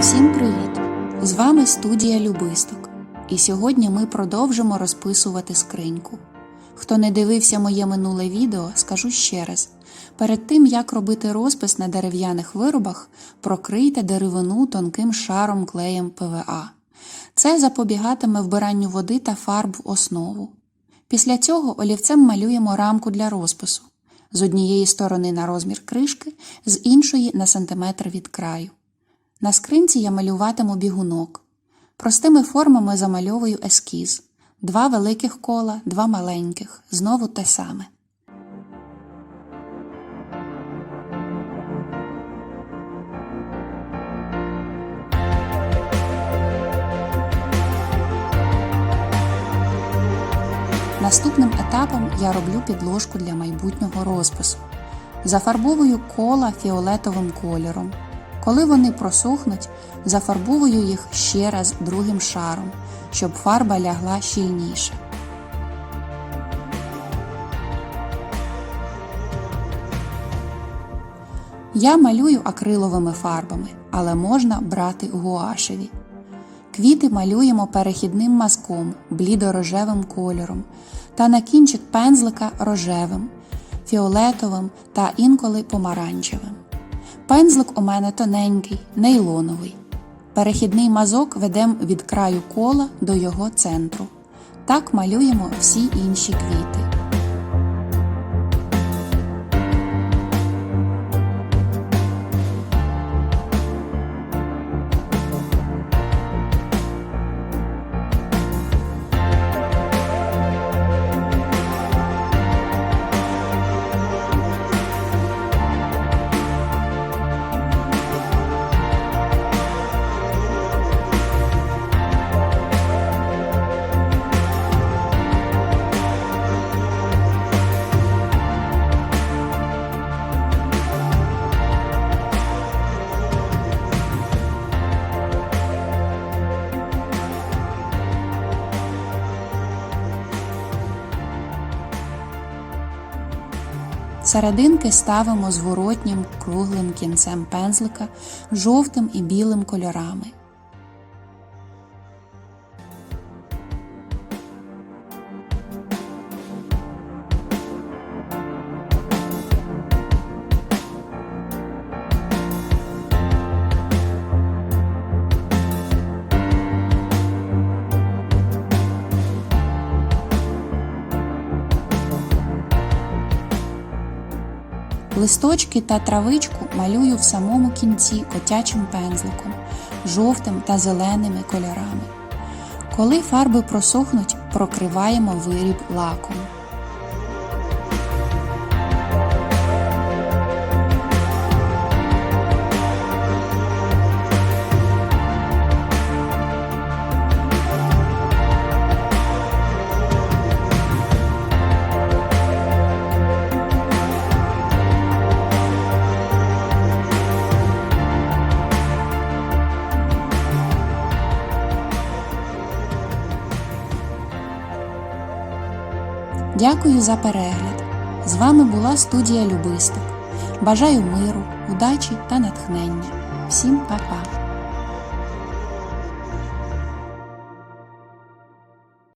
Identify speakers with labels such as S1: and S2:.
S1: Всім привіт! З вами студія Любисток. І сьогодні ми продовжимо розписувати скриньку. Хто не дивився моє минуле відео, скажу ще раз: перед тим як робити розпис на дерев'яних виробах, прокрийте деревину тонким шаром клеєм ПВА. Це запобігатиме вбиранню води та фарб в основу. Після цього олівцем малюємо рамку для розпису з однієї сторони на розмір кришки, з іншої на сантиметр від краю. На скринці я малюватиму бігунок. Простими формами замальовую ескіз. Два великих кола, два маленьких. Знову те саме. Наступним етапом я роблю підложку для майбутнього розпису. Зафарбовую кола фіолетовим кольором. Коли вони просохнуть, зафарбовую їх ще раз другим шаром, щоб фарба лягла щільніше. Я малюю акриловими фарбами, але можна брати гуашеві. Квіти малюємо перехідним мазком, блідо-рожевим кольором, та на кінчик пензлика рожевим, фіолетовим та інколи помаранчевим. Пензлик у мене тоненький, нейлоновий. Перехідний мазок ведемо від краю кола до його центру. Так малюємо всі інші квіти. Серединки ставимо зворотнім круглим кінцем пензлика жовтим і білим кольорами. Листочки та травичку малюю в самому кінці котячим пензликом, жовтим та зеленими кольорами. Коли фарби просохнуть, прокриваємо виріб лаком. Дякую за перегляд! З вами була студія Любисток. Бажаю миру, удачі та натхнення. Всім па-па!